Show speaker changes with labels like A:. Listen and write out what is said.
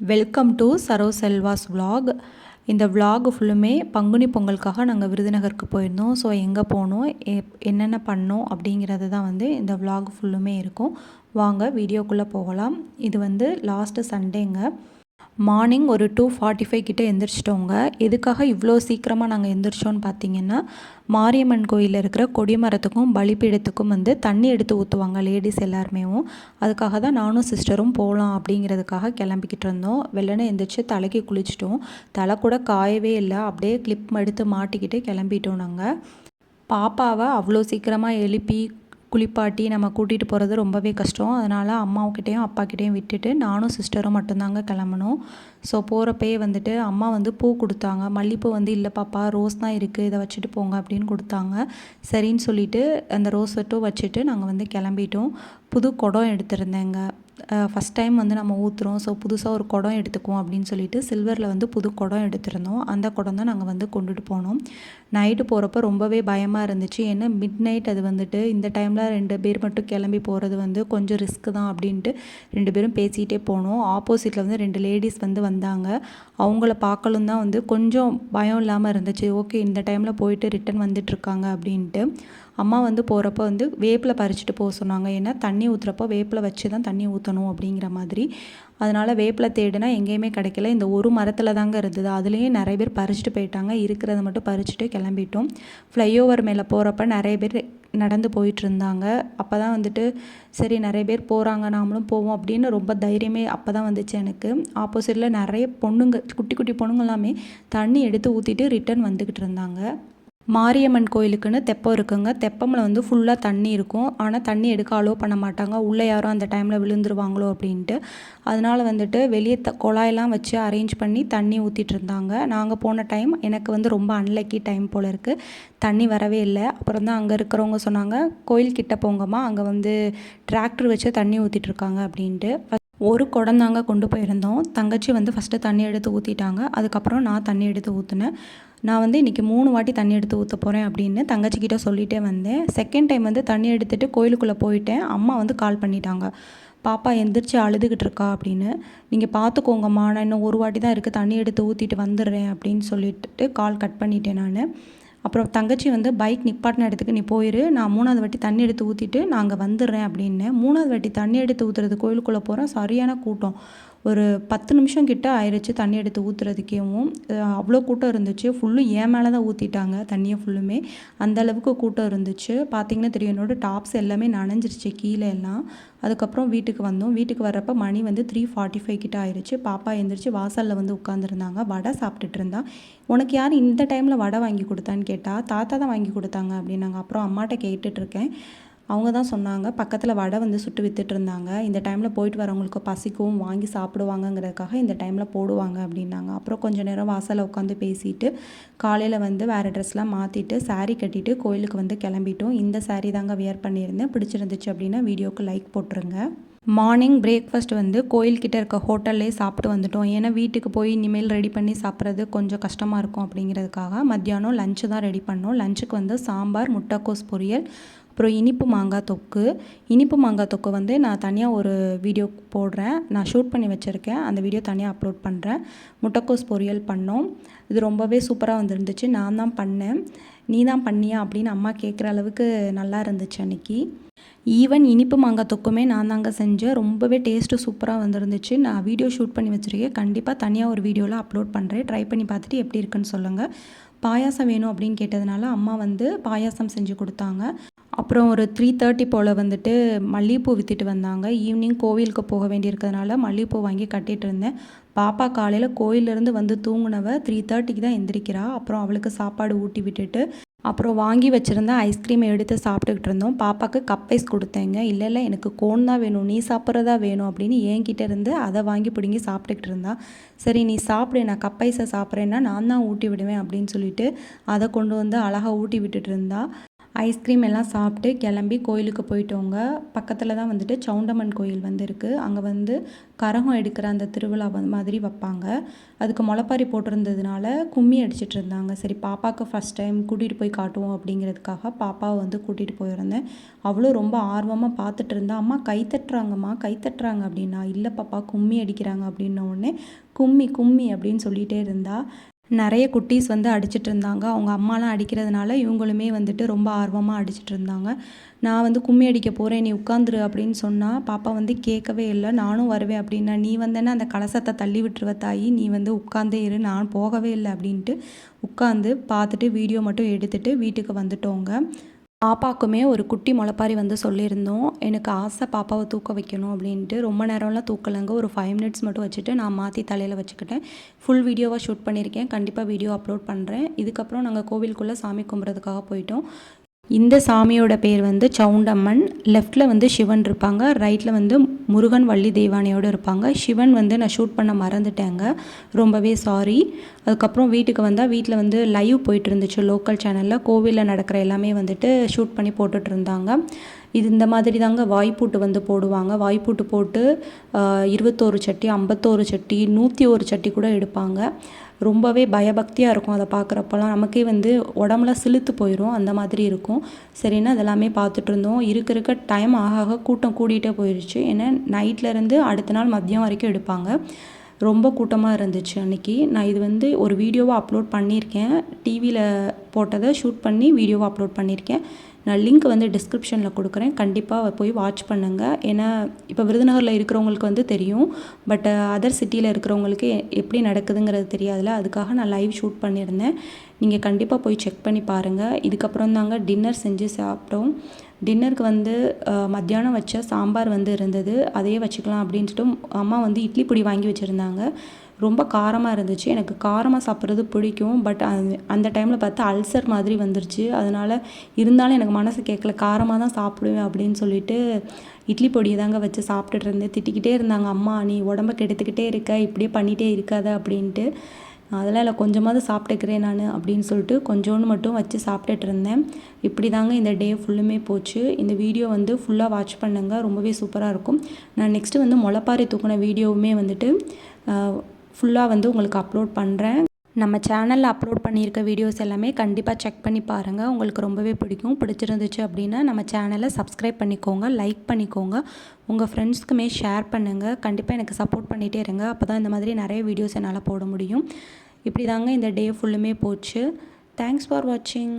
A: Welcome to Saro Selva's vlog இந்த vlog ஃபுல்லுமே பங்குனி பொங்கலுக்காக நாங்கள் விருதுநகருக்கு போயிருந்தோம். ஸோ எங்கே போனோம்? எப் என்னென்ன பண்ணோம்? அப்படிங்கிறது தான் வந்து இந்த vlog ஃபுல்லுமே இருக்கும். வாங்க வீடியோக்குள்ளே போகலாம். இது வந்து லாஸ்ட்டு சண்டேங்க மார்னிங் ஒரு டூ ஃபார்ட்டி ஃபைவ் கிட்டே எந்திரிச்சிட்டோங்க. எதுக்காக இவ்வளோ சீக்கிரமாக நாங்கள் எந்திரிச்சோன்னு பார்த்தீங்கன்னா மாரியம்மன் கோயிலில் இருக்கிற கொடிமரத்துக்கும் பலிப்பீடத்துக்கும் வந்து தண்ணி எடுத்து ஊற்றுவாங்க லேடிஸ் எல்லாருமேவும் அதுக்காக தான் நானும் சிஸ்டரும் போகலாம் அப்படிங்கிறதுக்காக கிளம்பிக்கிட்டு இருந்தோம். வெள்ளனை எந்திரிச்சு தலைக்கு குளிச்சிட்டோம். தலை கூட காயவே இல்லை. அப்படியே கிளிப் எடுத்து மாட்டிக்கிட்டு கிளம்பிட்டோம் நாங்கள் பாப்பாவை அவ்வளோ சீக்கிரமாக எழுப்பி குளிப்பாட்டி நம்ம கூட்டிகிட்டு போகிறது ரொம்பவே கஷ்டம். அதனால் அம்மாவுக்கிட்டேயும் அப்பாக்கிட்டேயும் விட்டுட்டு நானும் சிஸ்டரும் மட்டும்தாங்க கிளம்பணும். ஸோ போகிறப்பயே வந்துட்டு அம்மா வந்து பூ கொடுத்தாங்க. மல்லிப்பூ வந்து இல்லை பாப்பா ரோஸ் தான் இருக்குது இதை வச்சுட்டு போங்க அப்படின்னு கொடுத்தாங்க. சரின்னு சொல்லிவிட்டு அந்த ரோஸ் வட்டும் வச்சுட்டு நாங்கள் வந்து கிளம்பிட்டோம். புது குடம் எடுத்திருந்தேங்க. ஃபஸ்ட் டைம் வந்து நம்ம ஊற்றுறோம் ஸோ புதுசாக ஒரு குடம் எடுத்துக்குவோம் அப்படின்னு சொல்லிட்டு சில்வரில் வந்து புது குடம் எடுத்திருந்தோம். அந்த குடம் தான் நாங்கள் வந்து கொண்டுட்டு போனோம். நைட்டு போகிறப்ப ரொம்பவே பயமாக இருந்துச்சு. ஏன்னா மிட் நைட் அது வந்துட்டு இந்த டைமில் ரெண்டு பேர் மட்டும் கிளம்பி போகிறது வந்து கொஞ்சம் ரிஸ்க்கு தான் அப்படின்ட்டு ரெண்டு பேரும் பேசிகிட்டே போனோம். ஆப்போசிட்டில் வந்து ரெண்டு லேடிஸ் வந்து வந்தாங்க. அவங்கள பார்க்கலும் தான் வந்து கொஞ்சம் பயம் இல்லாமல் இருந்துச்சு. ஓகே இந்த டைமில் போயிட்டு ரிட்டன் வந்துட்டுருக்காங்க அப்படின்ட்டு. அம்மா வந்து போகிறப்ப வந்து வேப்பில் பறிச்சுட்டு போக சொன்னாங்க. ஏன்னா தண்ணி ஊற்றுறப்போ வேப்பில் வச்சு தான் தண்ணி ஊற்றணும் அப்படிங்கிற மாதிரி. அதனால் வேப்பில் தேடுனா எங்கேயுமே கிடைக்கல. இந்த ஒரு மரத்தில் தாங்க இருந்தது. அதுலேயும் நிறைய பேர் பறிச்சுட்டு போயிட்டாங்க. இருக்கிறத மட்டும் பறிச்சுட்டு கிளம்பிட்டோம். ஃப்ளைஓவர் மேலே போகிறப்ப நிறைய பேர் நடந்து போயிட்டு இருந்தாங்க. அப்போ தான் வந்துட்டு சரி நிறைய பேர் போகிறாங்க நாமளும் போவோம் அப்படின்னு ரொம்ப தைரியமே அப்போ தான் வந்துச்சு எனக்கு. ஆப்போசிட்டில் நிறைய பொண்ணுங்க குட்டி குட்டி பொண்ணுங்க எல்லாமே தண்ணி எடுத்து ஊற்றிட்டு ரிட்டன் வந்துக்கிட்டு இருந்தாங்க. மாரியம்மன் கோயிலுக்குன்னு தெப்பம் இருக்குங்க. தெப்பமில் வந்து ஃபுல்லாக தண்ணி இருக்கும். ஆனால் தண்ணி எடுக்க அலோவ் பண்ண மாட்டாங்க. உள்ளே யாரும் அந்த டைமில் விழுந்துருவாங்களோ அப்படின்ட்டு. அதனால் வந்துட்டு வெளியே த குழாயெல்லாம் வச்சு அரேஞ்ச் பண்ணி தண்ணி ஊற்றிட்டு இருந்தாங்க. நாங்கள் போன டைம் எனக்கு வந்து ரொம்ப அன்லக்கி டைம் போல் இருக்குது தண்ணி வரவே இல்லை. அப்புறம் தான் அங்கே இருக்கிறவங்க சொன்னாங்க கோயில் கிட்ட போங்கம்மா. அங்கே வந்து டிராக்டர் வச்சு தண்ணி ஊற்றிட்டு இருக்காங்க. அப்படின்ட்டு. ஒரு குடம் தாங்க கொண்டு போயிருந்தோம். தங்கச்சி வந்து ஃபஸ்ட்டு தண்ணி எடுத்து ஊற்றிட்டாங்க அதுக்கப்புறம் நான் தண்ணி எடுத்து ஊற்றுனேன் நான் வந்து இன்றைக்கி மூணு வாட்டி தண்ணி எடுத்து ஊற்ற போகிறேன் அப்படின்னு தங்கச்சிக்கிட்ட சொல்லிகிட்டே வந்தேன். செகண்ட் டைம் வந்து தண்ணி எடுத்துகிட்டு கோயிலுக்குள்ளே போயிட்டேன். அம்மா வந்து கால் பண்ணிட்டாங்க. பாப்பா எந்திரிச்சு அழுதுகிட்டு இருக்கா? அப்படின்னு. நீங்கள் பார்த்துக்கோங்கம்மா நான் இன்னும் ஒரு வாட்டி தான் இருக்குது தண்ணி எடுத்து ஊற்றிட்டு வந்துடுறேன் அப்படின்னு சொல்லிட்டு கால் கட் பண்ணிட்டேன் நான். அப்புறம் தங்கச்சி வந்து பைக் நிப்பாட்டின இடத்துக்கு நீ போயிரு நான் மூணாவது வாட்டி தண்ணி எடுத்து ஊற்றிட்டு நான் அங்கே வந்துடுறேன் அப்படின்னு. மூணாவது வாட்டி தண்ணி எடுத்து ஊற்றுறது கோயிலுக்குள்ளே போகிறேன் சரியான கூட்டம். ஒரு பத்து நிமிஷம் கிட்ட ஆயிடுச்சு தண்ணி எடுத்து ஊற்றுறதுக்கேவும் அவ்வளோ கூட்டம் இருந்துச்சு. ஃபுல்லும் ஏன் மேலே தான் ஊற்றிட்டாங்க தண்ணியை ஃபுல்லுமே அந்த அளவுக்கு கூட்டம் இருந்துச்சு. பார்த்தீங்கன்னா தெரியும் என்னோட டாப்ஸ் எல்லாமே நனைஞ்சிருச்சு கீழே எல்லாம். அதுக்கப்புறம் வீட்டுக்கு வந்தோம். வீட்டுக்கு வர்றப்ப மணி வந்து த்ரீ ஃபார்ட்டி ஃபைவ் கிட்ட ஆயிடுச்சு பாப்பா எந்திரிச்சு வாசலில் வந்து உட்காந்துருந்தாங்க வடை சாப்பிட்டுட்டு இருந்தா. உனக்கு யார் இந்த டைமில் வடை வாங்கி கொடுத்தான்னு கேட்டால் தாத்தா தான் வாங்கி கொடுத்தாங்க அப்படின்னாங்க. அப்புறம் அம்மாட்ட கேட்டுட்ருக்கேன் அவங்க தான் சொன்னாங்க பக்கத்தில் வடை வந்து சுட்டு வித்துட்டு இருந்தாங்க. இந்த டைமில் போயிட்டு வரவங்களுக்கு பசிக்கும் வாங்கி சாப்பிடுவாங்கங்கிறதுக்காக இந்த டைமில் போடுவாங்க அப்படின்னாங்க. அப்புறம் கொஞ்சம் நேரம் வாசலில் உட்காந்து பேசிட்டு காலையில் வந்து வேறு ட்ரெஸ்லாம் மாற்றிட்டு சாரீ கட்டிட்டு கோயிலுக்கு வந்து கிளம்பிட்டோம். இந்த சாரீ தாங்க வியர் பண்ணியிருந்தேன். பிடிச்சிருந்துச்சு அப்படின்னா வீடியோக்கு லைக் போட்டுருங்க. மார்னிங் பிரேக்ஃபாஸ்ட் வந்து கோயில்கிட்ட இருக்க ஹோட்டல்லே சாப்பிட்டு வந்துட்டோம். ஏன்னா வீட்டுக்கு போய் இனிமேல் ரெடி பண்ணி சாப்பிட்றது கொஞ்சம் கஷ்டமாக இருக்கும் அப்படிங்கிறதுக்காக மத்தியானம் லஞ்சு தான் ரெடி பண்ணோம். லஞ்சுக்கு வந்து சாம்பார் முட்டைக்கோஸ் பொரியல் அப்புறம் இனிப்பு மாங்காய் தொக்கு. இனிப்பு மாங்காய் தொக்கு வந்து நான் தனியாக ஒரு வீடியோ போடுறேன். நான் ஷூட் பண்ணி வச்சுருக்கேன். அந்த வீடியோ தனியாக அப்லோட் பண்ணுறேன் முட்டைக்கோஸ் பொரியல் பண்ணோம். இது ரொம்பவே சூப்பராக வந்துருந்துச்சு. நான் தான் பண்ணேன். நீ தான் பண்ணியா அப்படின்னு அம்மா கேட்குற அளவுக்கு நல்லா இருந்துச்சு அன்றைக்கி ஈவன் இனிப்பு மாங்காய் தொக்குமே நான் தாங்க செஞ்சேன். ரொம்பவே டேஸ்ட்டு சூப்பராக வந்துருந்துச்சு. நான் வீடியோ ஷூட் பண்ணி வச்சுருக்கேன். கண்டிப்பாக தனியாக ஒரு வீடியோவில் அப்லோட் பண்ணுறேன் ட்ரை பண்ணி பார்த்துட்டு எப்படி இருக்குன்னு சொல்லுங்கள் பாயாசம் வேணும் அப்படின்னு கேட்டதுனால அம்மா வந்து பாயாசம் செஞ்சு கொடுத்தாங்க. அப்புறம் ஒரு த்ரீ தேர்ட்டி போல் வந்துட்டு மல்லிகைப்பூ விற்றுட்டு வந்தாங்க. ஈவினிங் கோவிலுக்கு போக வேண்டியிருக்கிறதுனால மல்லிகைப்பூ வாங்கி கட்டிகிட்டு இருந்தேன். பாப்பா காலையில் கோயிலேருந்து வந்து தூங்குனவ த்ரீ தேர்ட்டிக்கு தான் எந்திரிக்கிறா. அப்புறம் அவளுக்கு சாப்பாடு ஊட்டி விட்டுட்டு அப்புறம் வாங்கி வச்சுருந்த ஐஸ்கிரீமை எடுத்து சாப்பிட்டுக்கிட்டு இருந்தோம். பாப்பாவுக்கு கப் ஐஸ் கொடுத்தேங்க. இல்லை இல்லை எனக்கு கோன் தான் வேணும். நீ சாப்பிட்றதா வேணும் அப்படின்னு என்கிட்ட இருந்து அதை வாங்கி பிடுங்கி சாப்பிட்டுக்கிட்டு இருந்தா. சரி நீ சாப்பிடு. நான் கப் ஐஸை சாப்பிட்றேன்னா நான் தான் ஊட்டி விடுவேன் அப்படின்னு சொல்லிட்டு அதை கொண்டு வந்து அழகாக ஊட்டி விட்டுட்டு இருந்தா. ஐஸ்கிரீம் எல்லாம் சாப்பிட்டு கிளம்பி கோயிலுக்கு போயிட்டோங்க. பக்கத்தில் தான் வந்துட்டு சவுண்டம்மன் கோயில் வந்து இருக்குது அங்கே வந்து கரகம் எடுக்கிற அந்த திருவிழா வந்து மாதிரி வைப்பாங்க. அதுக்கு முளைப்பாரி போட்டிருந்ததுனால கும்மி அடிச்சிட்டு இருந்தாங்க. சரி பாப்பாவுக்கு ஃபஸ்ட் டைம் கூட்டிகிட்டு போய் காட்டுவோம் அப்படிங்கிறதுக்காக பாப்பாவை வந்து கூட்டிகிட்டு போயிருந்தேன். அவளும் ரொம்ப ஆர்வமாக பார்த்துட்டு இருந்தா அம்மா கை தட்டுறாங்கம்மா கை தட்டுறாங்க அப்படின்னா இல்லை பாப்பா கும்மி அடிக்கிறாங்க அப்படின்ன உடனே கும்மி கும்மி அப்படின்னு சொல்லிகிட்டே இருந்தா நிறைய குட்டீஸ் வந்து அடிச்சிட்டு இருந்தாங்க அவங்க அம்மாலாம் அடிக்கிறதுனால இவங்களுமே வந்துட்டு ரொம்ப ஆர்வமாக அடிச்சிட்டு இருந்தாங்க நான் வந்து கும்மி அடிக்க போகிறேன் நீ உட்காந்துரு அப்படின்னு சொன்னால் பாப்பா வந்து கேட்கவே இல்லை. நானும் வருவேன் அப்படின்னா நீ வந்தேன்னா அந்த கலசத்தை தள்ளி விட்டுருவ தாயி. நீ வந்து உட்காந்தே இரு. நான் போகவே இல்லை அப்படின்ட்டு உட்காந்து பார்த்துட்டு வீடியோ மட்டும் எடுத்துகிட்டு வீட்டுக்கு வந்துட்டோங்க. பாப்பாவுக்குமே ஒரு குட்டி முளைப்பாரி வந்து சொல்லியிருந்தோம். எனக்கு ஆசை பாப்பாவை தூக்க வைக்கணும் அப்படின்ட்டு. ரொம்ப நேரம்லாம் தூக்கலைங்க. ஒரு ஃபைவ் மினிட்ஸ் மட்டும் வச்சுட்டு நான் மாற்றி தலையில் வச்சுக்கிட்டேன். ஃபுல் வீடியோவாக ஷூட் பண்ணியிருக்கேன். கண்டிப்பாக வீடியோ அப்லோட் பண்ணுறேன் இதுக்கப்புறம் நாங்கள் கோவிலுக்குள்ளே சாமி கும்பிட்றதுக்காக போயிட்டோம். இந்த சாமியோட பேர் வந்து சவுண்டம்மன். லெஃப்டில் வந்து சிவன் இருப்பாங்க. ரைட்டில் வந்து முருகன் வள்ளி தெய்வானையோடு இருப்பாங்க. சிவன் வந்து நான் ஷூட் பண்ண மறந்துட்டேங்க. ரொம்பவே சாரி அதுக்கப்புறம் வீட்டுக்கு வந்தால் வீட்டில் வந்து லைவ் போயிட்டு இருந்துச்சு லோக்கல் சேனலில் கோவிலில் நடக்கிற எல்லாமே வந்துட்டு ஷூட் பண்ணி போட்டுட்டு இருந்தாங்க. இது இந்த மாதிரி தாங்க வாய்ப்பூட்டு வந்து போடுவாங்க. வாய்ப்பூட்டு போட்டு இருபத்தோரு சட்டி ஐம்பத்தோரு சட்டி நூற்றி ஒரு சட்டி கூட எடுப்பாங்க. ரொம்பவே பயபக்தியாக இருக்கும் அதை பார்க்குறப்பெல்லாம் நமக்கே வந்து உடம்புலாம் சிலுத்து போயிடும் அந்த மாதிரி இருக்கும். சரின்னு அதெல்லாமே பார்த்துட்டு இருந்தோம். இருக்க இருக்க டைம் ஆக ஆக கூட்டம் கூடிகிட்டே போயிடுச்சு ஏன்னா நைட்லேருந்து அடுத்த நாள் மதியம் வரைக்கும் எடுப்பாங்க. ரொம்ப கூட்டமாக இருந்துச்சு அன்றைக்கி நான் இது வந்து ஒரு வீடியோவாக அப்லோட் பண்ணியிருக்கேன். டிவியில் போட்டதை ஷூட் பண்ணி வீடியோவாக அப்லோட் பண்ணியிருக்கேன். நான் லிங்க் வந்து டிஸ்கிரிப்ஷனில் கொடுக்குறேன். கண்டிப்பாக போய் வாட்ச் பண்ணுங்கள் ஏன்னா இப்போ விருதுநகரில் இருக்கிறவங்களுக்கு வந்து தெரியும். பட் அதர் சிட்டியில் இருக்கிறவங்களுக்கு எப்படி நடக்குதுங்கிறது தெரியாதுல அதுக்காக நான் லைவ் ஷூட் பண்ணியிருந்தேன். நீங்கள் கண்டிப்பாக போய் செக் பண்ணி பாருங்கள் இதுக்கப்புறம் தாங்க டின்னர் செஞ்சு சாப்பிட்டோம். டின்னருக்கு வந்து மத்தியானம் வச்ச சாம்பார் வந்து இருந்தது. அதையே வச்சுக்கலாம் அப்படின்ட்டு அம்மா வந்து இட்லி பொடி வாங்கி வச்சுருந்தாங்க. ரொம்ப காரமாக இருந்துச்சு. எனக்கு காரமாக சாப்பிட்றது பிடிக்கும். பட் அந்த அந்த டைமில் பார்த்தா அல்சர் மாதிரி வந்துருச்சு. அதனால் இருந்தாலும் எனக்கு மனசு கேட்கல. காரமாக தான் சாப்பிடுவேன் அப்படின்னு சொல்லிட்டு இட்லி பொடியை தாங்க வச்சு சாப்பிட்டுட்டு இருந்தேன். திட்டிக்கிட்டே இருந்தாங்க அம்மா நீ உடம்ப கெடுத்துக்கிட்டே இருக்க. இப்படியே பண்ணிகிட்டே இருக்காத அப்படின்ட்டு. அதெல்லாம் இல்லை கொஞ்சமாவது சாப்பிட்டுக்கிறேன் நான் அப்படின்னு சொல்லிட்டு கொஞ்சோண்டு மட்டும் வச்சு சாப்பிட்டுட்டு இருந்தேன். இப்படி தாங்க இந்த டே ஃபுல்லுமே போச்சு. இந்த வீடியோ வந்து ஃபுல்லாக வாட்ச் பண்ணுங்கள் ரொம்பவே சூப்பராக இருக்கும். நான் நெக்ஸ்ட்டு வந்து முளப்பாரி தூக்கின வீடியோவுமே வந்துட்டு ஃபுல்லாக வந்து உங்களுக்கு அப்லோட் பண்ணுறேன் நம்ம சேனலில் அப்லோட் பண்ணியிருக்க வீடியோஸ் எல்லாமே கண்டிப்பாக செக் பண்ணி பாருங்கள் உங்களுக்கு ரொம்பவே பிடிக்கும். பிடிச்சிருந்துச்சு அப்படின்னா நம்ம சேனலை சப்ஸ்கிரைப் பண்ணிக்கோங்க லைக் பண்ணிக்கோங்க. உங்கள் ஃப்ரெண்ட்ஸ்க்குமே ஷேர் பண்ணுங்கள் கண்டிப்பாக எனக்கு சப்போர்ட் பண்ணிகிட்டே இருங்க. அப்போ தான் இந்த மாதிரி நிறைய வீடியோஸ் என்னால் போட முடியும். இப்படி தாங்க இந்த டே ஃபுல்லுமே போச்சு. தேங்க்ஸ் ஃபார் வாட்சிங்